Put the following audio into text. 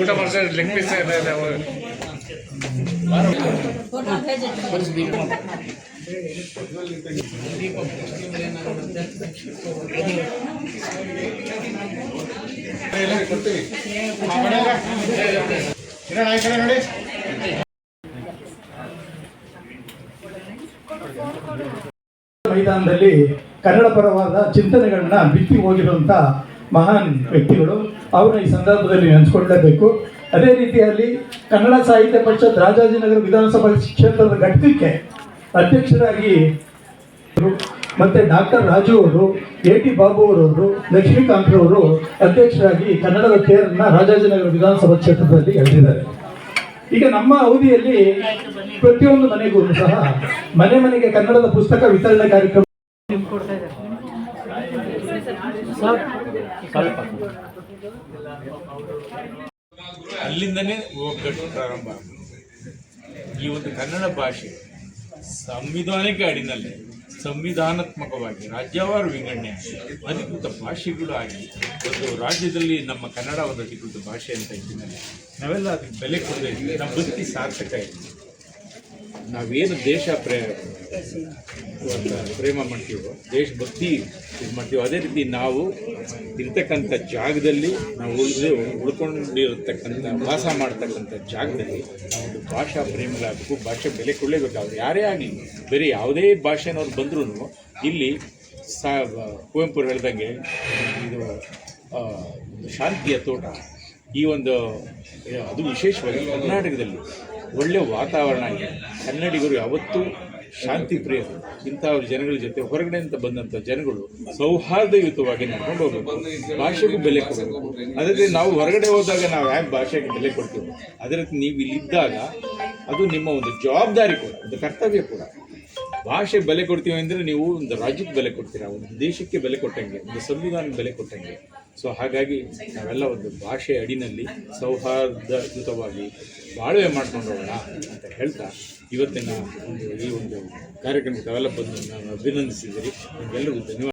ಊಟ ಮಾಡ್ತಾರೆ leg piece ನೋಡಿ ಮೈದಾನದಲ್ಲಿ ಕನ್ನಡ ಪರವಾದ ಚಿಂತನೆಗಳನ್ನ ಬಿತ್ತಿ ಹೋಗಿರುವಂಥ ಮಹಾನ್ ವ್ಯಕ್ತಿಗಳು, ಅವ್ರನ್ನ ಈ ಸಂದರ್ಭದಲ್ಲಿ ನೆನೆಸ್ಕೊಳ್ಳಬೇಕು. ಅದೇ ರೀತಿಯಲ್ಲಿ ಕನ್ನಡ ಸಾಹಿತ್ಯ ಪರಿಷತ್ ರಾಜಾಜಿನಗರ ವಿಧಾನಸಭಾ ಕ್ಷೇತ್ರದ ಘಟಕಕ್ಕೆ ಅಧ್ಯಕ್ಷರಾಗಿ ಮತ್ತೆ ಡಾಕ್ಟರ್ ರಾಜು ಅವರು, ಎ ಟಿ ಬಾಬು ಅವರವರು ಲಕ್ಷ್ಮೀಕಾಂತ್ ಅವರು ಅಧ್ಯಕ್ಷರಾಗಿ ಕನ್ನಡದ ತೇರನ್ನ ರಾಜಾಜಿನಗರ ವಿಧಾನಸಭಾ ಕ್ಷೇತ್ರದಲ್ಲಿ ಎಳೆದಿದ್ದಾರೆ. ಈಗ ನಮ್ಮ ಅವಧಿಯಲ್ಲಿ ಪ್ರತಿಯೊಂದು ಮನೆಗೂ ಸಹ ಮನೆ ಮನೆಗೆ ಕನ್ನಡದ ಪುಸ್ತಕ ವಿತರಣೆ ಕಾರ್ಯಕ್ರಮ ಅಲ್ಲಿಂದನೇ ಒಗ್ಗಟ್ಟು ಪ್ರಾರಂಭ. ಈ ಒಂದು ಕನ್ನಡ ಭಾಷೆ ಸಂವಿಧಾನಿಕ ಅಡಿನಲ್ಲಿ ಸಂವಿಧಾನಾತ್ಮಕವಾಗಿ ರಾಜ್ಯವಾರು ವಿಂಗಡಣೆ ಅಧಿಕೃತ ಭಾಷೆಗಳು ಆಗಿ ಒಂದು ರಾಜ್ಯದಲ್ಲಿ ನಮ್ಮ ಕನ್ನಡ ಒಂದು ಅಧಿಕೃತ ಭಾಷೆ ಅಂತ ಇದ್ದಿನಲ್ಲಿ ನಾವೆಲ್ಲ ಅದಕ್ಕೆ ಬೆಲೆ ಇದ್ವಿ ನಮ್ಮ ಬದುಕಿ ಸಾರ್ಥಕ ಇದೆ ನಾವೇನು ದೇಶ ಪ್ರೇ ಪ್ರೇಮ ಮಾಡ್ತೀವೋ, ದೇಶಭಕ್ತಿ ಇದು ಮಾಡ್ತೀವೋ, ಅದೇ ರೀತಿ ನಾವು ಇರ್ತಕ್ಕಂಥ ಜಾಗದಲ್ಲಿ ನಾವು ಉಳಿದು ಉಳ್ಕೊಂಡಿರತಕ್ಕಂಥ, ವಾಸ ಮಾಡ್ತಕ್ಕಂಥ ಜಾಗದಲ್ಲಿ ನಾವು ಭಾಷಾ ಪ್ರೇಮಿಗಳಾಗಬೇಕು, ಭಾಷೆ ಬೆಲೆ ಕೊಡಲೇಬೇಕು. ಅವ್ರು ಯಾರೇ ಆಗಲಿ, ಬೇರೆ ಯಾವುದೇ ಭಾಷೆನವ್ರು ಬಂದ್ರೂ ಇಲ್ಲಿ ಸಾ ಕುವೆಂಪು ಹೇಳ್ದಂಗೆ ಇದು ಶಾಂತಿಯ ತೋಟ. ಈ ಒಂದು ಅದು ವಿಶೇಷವಾಗಿ ಕರ್ನಾಟಕದಲ್ಲಿ ಒಳ್ಳೆಯ ವಾತಾವರಣ ಇದೆ. ಕನ್ನಡಿಗರು ಯಾವತ್ತೂ ಶಾಂತಿ ಪ್ರಿಯರು. ಇಂಥ ಜನಗಳ ಜೊತೆ ಹೊರಗಡೆಯಿಂದ ಬಂದಂಥ ಜನಗಳು ಸೌಹಾರ್ದಯುತವಾಗಿ ನಡ್ಕೊಂಡು ಹೋಗಬೇಕು. ಭಾಷೆಗೂ ಬೆಲೆ ಕೊಡಬೇಕು. ಅದರಲ್ಲಿ ನಾವು ಹೊರಗಡೆ ಹೋದಾಗ ನಾವು ಯಾಕೆ ಭಾಷೆಗೆ ಬೆಲೆ ಕೊಡ್ತೀವಿ? ಅದೇ ರೀತಿ ನೀವು ಇಲ್ಲಿದ್ದಾಗ ಅದು ನಿಮ್ಮ ಒಂದು ಜವಾಬ್ದಾರಿ ಕೂಡ, ಒಂದು ಕರ್ತವ್ಯ ಕೂಡ. ಭಾಷೆ ಬೆಲೆ ಕೊಡ್ತೀವಿ ಅಂದರೆ ನೀವು ಒಂದು ರಾಜ್ಯಕ್ಕೆ ಬೆಲೆ ಕೊಡ್ತೀರಾ? ಒಂದು ದೇಶಕ್ಕೆ ಬೆಲೆ ಕೊಟ್ಟಂಗೆ, ಒಂದು ಸಂವಿಧಾನಕ್ಕೆ ಬೆಲೆ ಕೊಟ್ಟಂಗೆ. ಸೊ ಹಾಗಾಗಿ ನಾವೆಲ್ಲ ಒಂದು ಭಾಷೆ ಅಡಿನಲ್ಲಿ ಸೌಹಾರ್ದಯುತವಾಗಿ ಬಾಳ್ವೆ ಮಾಡ್ಕೊಂಡು ಹೋಗೋಣ ಅಂತ ಹೇಳ್ತಾ ಇವತ್ತಿನ ಒಂದು ಈ ಒಂದು ಕಾರ್ಯಕ್ರಮಕ್ಕೆ ತಾವೆಲ್ಲ ಬಂದು ನಾನು ಅಭಿನಂದಿಸಿದ್ದೀರಿ. ನಿಮಗೆಲ್ಲರಿಗೂ ಧನ್ಯವಾದ.